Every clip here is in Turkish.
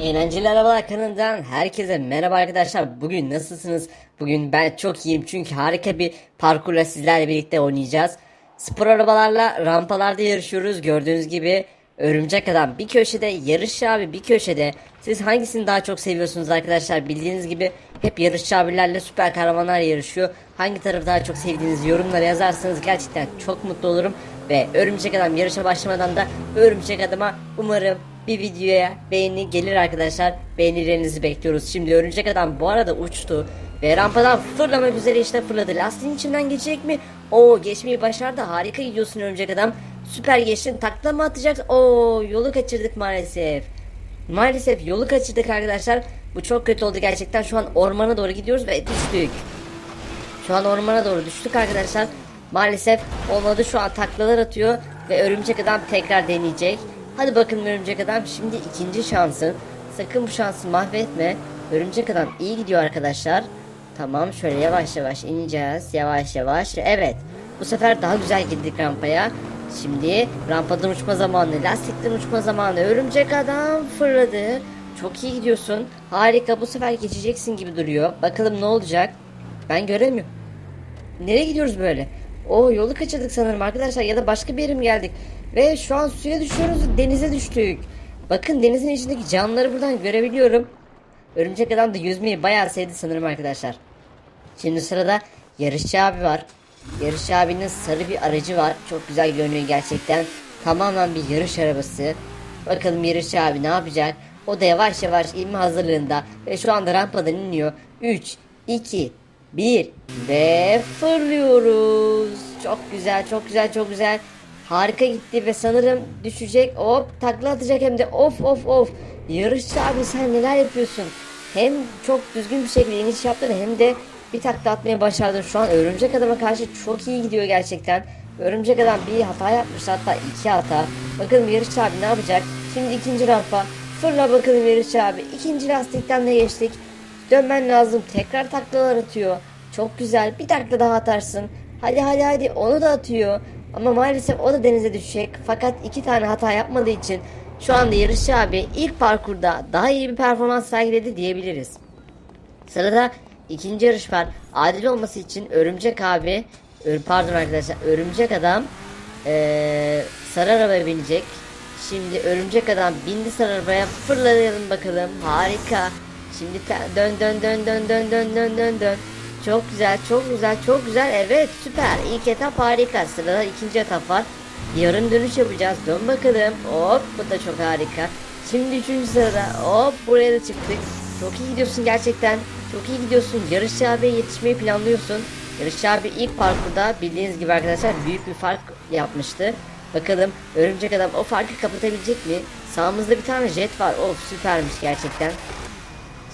Eğlenceli Arabalar kanalından herkese merhaba arkadaşlar. Bugün nasılsınız? Bugün ben çok iyiyim çünkü harika bir parkurla sizlerle birlikte oynayacağız. Spor arabalarla rampalarda yarışıyoruz. Gördüğünüz gibi örümcek adam bir köşede, yarışçı abi bir köşede. Siz hangisini daha çok seviyorsunuz arkadaşlar? Bildiğiniz gibi hep yarışçı abilerle süper kahramanlar yarışıyor. Hangi tarafı daha çok sevdiğiniz yorumlara yazarsanız gerçekten çok mutlu olurum. Ve örümcek adam yarışa başlamadan da örümcek adama umarım bir videoya beğeni gelir arkadaşlar. Beğenilerinizi bekliyoruz. Şimdi örümcek adam bu arada uçtu. Ve rampadan fırlamak üzere işte fırladı. Lastiğin içinden geçecek mi? Oo geçmeyi başardı. Harika gidiyorsun örümcek adam. Süper geçtin. Takla mı atacaksın? Oo yolu kaçırdık maalesef. Maalesef yolu kaçırdık arkadaşlar. Bu çok kötü oldu gerçekten. Şu an ormana doğru gidiyoruz ve düştük. Şu an ormana doğru düştük arkadaşlar. Maalesef olmadı şu an taklalar atıyor ve örümcek adam tekrar deneyecek. Hadi bakın örümcek adam şimdi ikinci şansın. Sakın bu şansı mahvetme. Örümcek adam iyi gidiyor arkadaşlar. Tamam şöyle yavaş yavaş ineceğiz. Yavaş yavaş. Evet. Bu sefer daha güzel girdik rampaya. Şimdi rampadan uçma zamanı, lastikten uçma zamanı. Örümcek adam fırladı. Çok iyi gidiyorsun. Harika bu sefer geçeceksin gibi duruyor. Bakalım ne olacak? Ben göremiyorum. Nereye gidiyoruz böyle? O yolu kaçırdık sanırım arkadaşlar ya da başka bir yere mi geldik? Ve şu an suya düşüyoruz denize düştük. Bakın denizin içindeki canlıları buradan görebiliyorum. Örümcek adam da yüzmeyi bayağı sevdi sanırım arkadaşlar. Şimdi sırada yarışçı abi var. Yarışçı abinin sarı bir aracı var. Çok güzel görünüyor gerçekten. Tamamen bir yarış arabası. Bakalım yarışçı abi ne yapacak? O da yavaş yavaş inme hazırlığında. Ve şu anda rampadan iniyor. 3, 2, 1 ve fırlıyoruz. Çok güzel, çok güzel, çok güzel. Harika gitti ve sanırım düşecek. Hop takla atacak hem de of of of. Yarışçı abi sen neler yapıyorsun? Hem çok düzgün bir şekilde iniş yaptın hem de bir takla atmayı başardın. Şu an örümcek adama karşı çok iyi gidiyor gerçekten. Örümcek adam bir hata yapmış hatta iki hata. Bakalım yarışçı abi ne yapacak? Şimdi ikinci rampa. Fırla bakalım yarışçı abi. İkinci lastikten de geçtik. Dönmen lazım. Tekrar taklalar atıyor. Çok güzel. Bir takla daha atarsın. Hadi hadi hadi. Onu da atıyor. Ama maalesef o da denize düşecek. Fakat iki tane hata yapmadığı için şu anda yarışçı abi ilk parkurda daha iyi bir performans sergiledi diyebiliriz. Sırada ikinci yarış var. Adil olması için Örümcek abi, pardon arkadaşlar, Örümcek adam eee, sarı arabaya binecek. Şimdi Örümcek adam bindi sarı arabaya. Fırlayalım bakalım. Harika. Şimdi dön dön dön dön dön dön dön dön dön. Çok güzel, çok güzel, çok güzel. Evet, süper. İlk etap harika. Sırada ikinci etap var. Yarım dönüş yapacağız. Dön bakalım. Hop, bu da çok harika. Şimdi üçüncü sırada. Hop, buraya da çıktık. Çok iyi gidiyorsun gerçekten. Çok iyi gidiyorsun. Yarışçı abiye yetişmeyi planlıyorsun. Yarışçı abi ilk parkurda bildiğiniz gibi arkadaşlar büyük bir fark yapmıştı. Bakalım örümcek adam o farkı kapatabilecek mi? Sağımızda bir tane jet var. Of süpermiş gerçekten.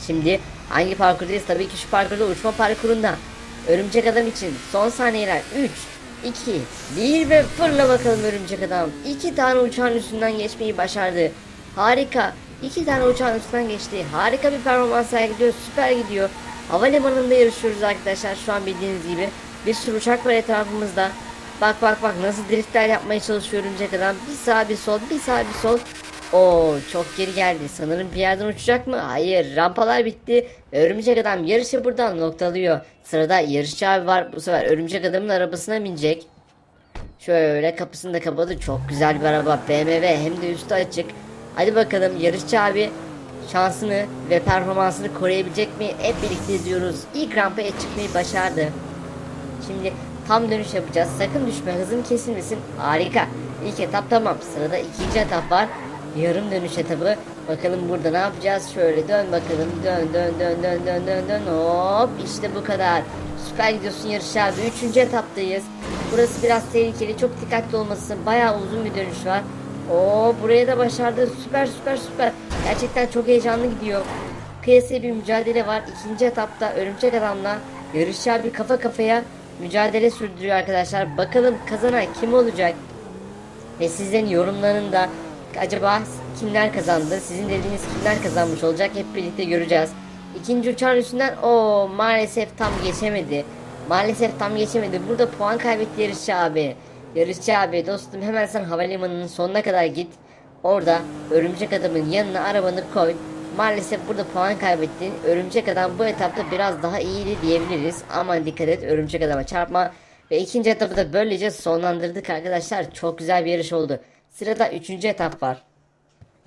Şimdi hangi parkurdayız? Tabii ki şu parkurda uçma parkurunda. Örümcek adam için son saniyeler 3, 2, 1 ve fırla bakalım örümcek adam. İki tane uçağın üstünden geçmeyi başardı. Harika. İki tane uçağın üstünden geçti. Harika bir performans sergiliyor. Süper gidiyor. Havalimanında yarışıyoruz arkadaşlar. Şu an bildiğiniz gibi. Bir sürü uçak var etrafımızda. Bak bak bak nasıl driftler yapmaya çalışıyor örümcek adam. Bir sağ bir sol, bir sağ bir sol. Oo çok geri geldi. Sanırım bir yerden uçacak mı? Hayır. Rampalar bitti. Örümcek adam yarışı buradan noktalıyor. Sırada yarışçı abi var. Bu sefer örümcek adamın arabasına binecek. Şöyle kapısını da kapadı. Çok güzel bir araba. BMW hem de üstü açık. Hadi bakalım yarışçı abi şansını ve performansını koruyabilecek mi? Hep birlikte izliyoruz. İlk rampaya çıkmayı başardı. Şimdi tam dönüş yapacağız. Sakın düşme. Hızın kesilmesin. Harika. İlk etap tamam. Sırada ikinci etap var. Yarım dönüş etabı. Bakalım burada ne yapacağız? Şöyle dön bakalım. Dön dön dön dön dön dön dön. Hop işte bu kadar. Süper gidiyorsun yarış abi. Üçüncü etaptayız. Burası biraz tehlikeli. Çok dikkatli olması. Bayağı uzun bir dönüş var. Oo buraya da başardı. Süper süper süper. Gerçekten çok heyecanlı gidiyor. Kıyasıya bir mücadele var. İkinci etapta örümcek adamla yarışçı abi kafa kafaya mücadele sürdürüyor arkadaşlar. Bakalım kazanan kim olacak? Ve sizlerin yorumlarında acaba kimler kazandı? Sizin dediğiniz kimler kazanmış olacak? Hep birlikte göreceğiz. İkinci uçağın üstünden o maalesef tam geçemedi. Maalesef tam geçemedi. Burada puan kaybetti yarışçı abi. Yarışçı abi dostum hemen sen havalimanının sonuna kadar git. Orada örümcek adamın yanına arabanı koy. Maalesef burada puan kaybettin. Örümcek adam bu etapta biraz daha iyiydi diyebiliriz. Ama dikkat et örümcek adama çarpma. Ve ikinci etapı da böylece sonlandırdık arkadaşlar. Çok güzel bir yarış oldu. Sırada üçüncü etap var.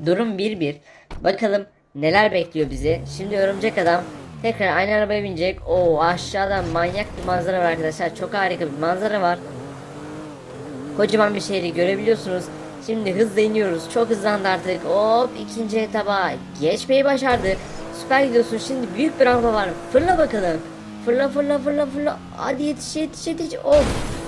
Durum 1-1. Bakalım neler bekliyor bizi. Şimdi örümcek adam tekrar aynı arabaya binecek. Oo aşağıdan manyak bir manzara var arkadaşlar. Çok harika bir manzara var. Kocaman bir şehri görebiliyorsunuz. Şimdi hızla iniyoruz. Çok hızlandı artık. Hop ikinci etaba geçmeyi başardı. Süper gidiyorsun. Şimdi büyük bir rampa var. Fırla bakalım. Fırla fırla fırla fırla. Hadi yetiş yetiş yetiş. Of.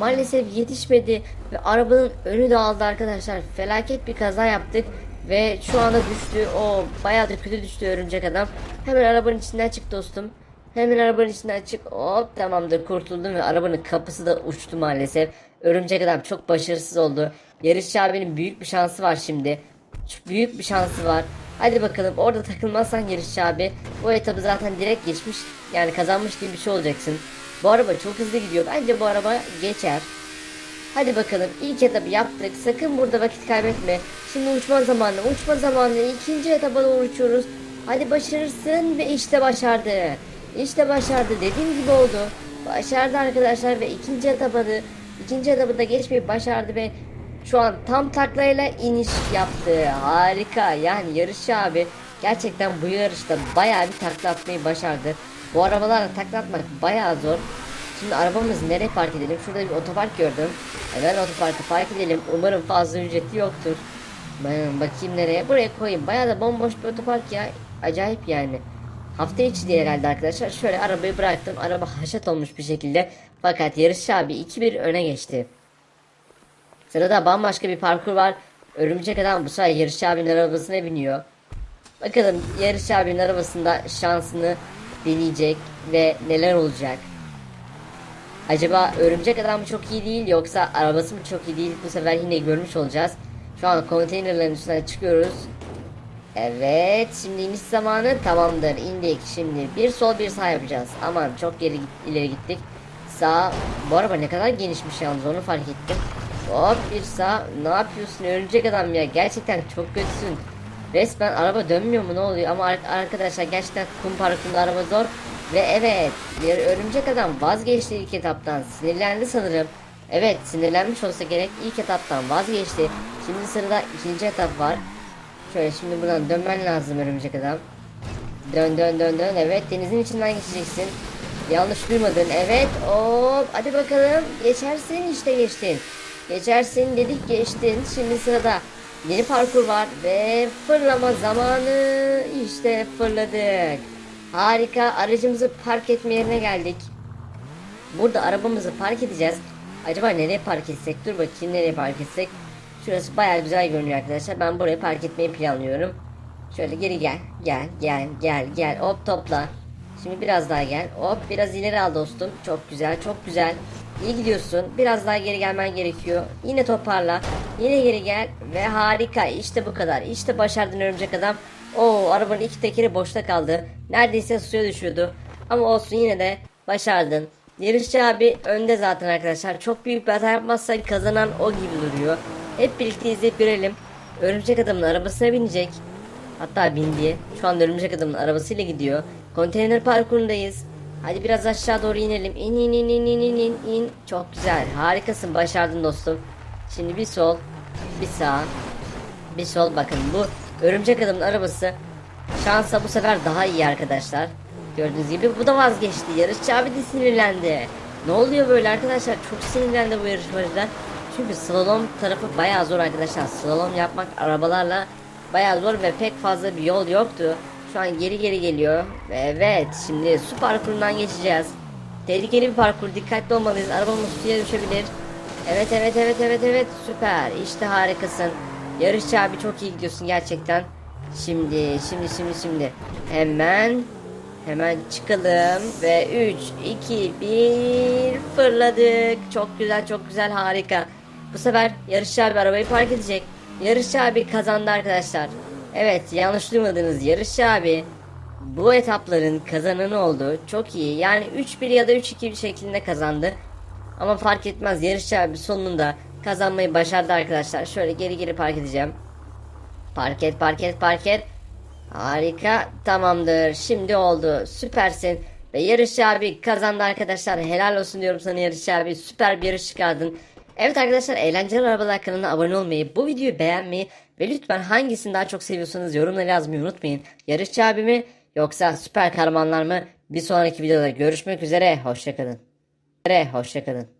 Maalesef yetişmedi ve arabanın önü dağıldı arkadaşlar. Felaket bir kaza yaptık ve şu anda düştü. O bayağı da kötü düştü örümcek adam. Hemen arabanın içinden çık dostum. Hemen arabanın içinden çık. Hop tamamdır kurtuldum ve arabanın kapısı da uçtu maalesef. Örümcek adam çok başarısız oldu. Yarışçı abinin büyük bir şansı var şimdi. Çok büyük bir şansı var. Hadi bakalım orada takılmazsan yarışçı abi. Bu etabı zaten direkt geçmiş. Yani kazanmış gibi bir şey olacaksın. Bu araba çok hızlı gidiyor. Bence bu araba geçer. Hadi bakalım ilk etabı yaptık. Sakın burada vakit kaybetme. Şimdi uçma zamanı. Uçma zamanı. İkinci etaba doğru uçuyoruz. Hadi başarırsın ve işte başardı. İşte başardı. Dediğim gibi oldu. Başardı arkadaşlar ve ikinci etabını ikinci etabı da geçmeyi başardı ve şu an tam taklayla iniş yaptı. Harika. Yani yarışçı abi gerçekten bu yarışta bayağı bir takla atmayı başardı. Bu arabalarla takla atmak bayağı zor. Şimdi arabamızı nereye park edelim? Şurada bir otopark gördüm. Hemen otoparka park edelim. Umarım fazla ücreti yoktur. Ben bakayım nereye. Buraya koyayım. Bayağı da bomboş bir otopark ya. Acayip yani. Hafta içi diye herhalde arkadaşlar. Şöyle arabayı bıraktım. Araba haşat olmuş bir şekilde. Fakat yarışçı abi 2-1 öne geçti. Sırada bambaşka bir parkur var. Örümcek adam bu sefer yarışçı abinin arabasına biniyor. Bakalım yarışçı abinin arabasında şansını deneyecek ve neler olacak. Acaba örümcek adam mı çok iyi değil yoksa arabası mı çok iyi değil bu sefer yine görmüş olacağız. Şu an konteynerlerin üstüne çıkıyoruz. Evet şimdi iniş zamanı tamamdır indik şimdi bir sol bir sağ yapacağız. Aman çok geri ileri gittik. Sağ bu araba ne kadar genişmiş yalnız onu fark ettim. Hop bir sağ ne yapıyorsun örümcek adam ya gerçekten çok kötüsün. Resmen araba dönmüyor mu ne oluyor ama ar- arkadaşlar gerçekten kum parkında araba zor. Ve evet örümcek adam vazgeçti ilk etaptan sinirlendi sanırım. Evet sinirlenmiş olsa gerek ilk etaptan vazgeçti. Şimdi sırada ikinci etap var. Şöyle şimdi buradan dönmen lazım örümcek adam. Dön dön dön dön evet denizin içinden geçeceksin. Yanlış duymadın evet hop hadi bakalım geçersin işte geçtin. Geçersin dedik geçtin şimdi sırada yeni parkur var ve fırlama zamanı işte fırladık. Harika aracımızı park etme yerine geldik. Burada arabamızı park edeceğiz. Acaba nereye park etsek? Dur bakayım nereye park etsek. Şurası bayağı güzel görünüyor arkadaşlar. Ben buraya park etmeyi planlıyorum. Şöyle geri gel. Gel gel gel gel. Hop topla. Şimdi biraz daha gel. Hop biraz ileri al dostum. Çok güzel çok güzel. İyi gidiyorsun. Biraz daha geri gelmen gerekiyor. Yine toparla. Yine geri gel. Ve harika. İşte bu kadar. İşte başardın örümcek adam. Oo arabanın iki tekeri boşta kaldı. Neredeyse suya düşüyordu. Ama olsun yine de başardın. Yarışçı abi önde zaten arkadaşlar. Çok büyük bir hata yapmazsa kazanan o gibi duruyor. Hep birlikte izleyip görelim. Örümcek adamın arabasına binecek. Hatta bindi. Şu anda örümcek adamın arabasıyla gidiyor. Konteyner parkurundayız. Hadi biraz aşağı doğru inelim. İn in in in in in in in. Çok güzel. Harikasın. Başardın dostum. Şimdi bir sol, bir sağ, bir sol. Bakın bu örümcek adamın arabası şansa bu sefer daha iyi arkadaşlar. Gördüğünüz gibi bu da vazgeçti. Yarışçı abi de sinirlendi. Ne oluyor böyle arkadaşlar? Çok sinirlendi bu yarışmacılar. Çünkü slalom tarafı bayağı zor arkadaşlar. Slalom yapmak arabalarla bayağı zor ve pek fazla bir yol yoktu. Şu an geri geri geliyor. Ve evet şimdi su parkurundan geçeceğiz. Tehlikeli bir parkur. Dikkatli olmalıyız. Arabamız suya düşebilir. Evet evet evet evet evet süper. İşte harikasın. Yarışçı abi çok iyi gidiyorsun gerçekten. Şimdi şimdi şimdi şimdi. Hemen Hemen çıkalım ve 3, 2, 1 fırladık. Çok güzel çok güzel harika. Bu sefer yarışçı abi arabayı park edecek. Yarışçı abi kazandı arkadaşlar. Evet yanlış duymadınız yarışçı abi bu etapların kazananı oldu. Çok iyi yani 3-1 ya da 3-2 bir şeklinde kazandı. Ama fark etmez yarışçı abi sonunda kazanmayı başardı arkadaşlar. Şöyle geri geri park edeceğim. Park et park et park et. Harika tamamdır şimdi oldu süpersin ve yarışçı abi kazandı arkadaşlar helal olsun diyorum sana yarışçı abi süper bir yarış çıkardın. Evet arkadaşlar eğlenceli arabalar kanalına abone olmayı bu videoyu beğenmeyi ve lütfen hangisini daha çok seviyorsanız yorumlara yazmayı unutmayın. Yarışçı abi mi yoksa süper kahramanlar mı bir sonraki videoda görüşmek üzere hoşçakalın. Hoşçakalın.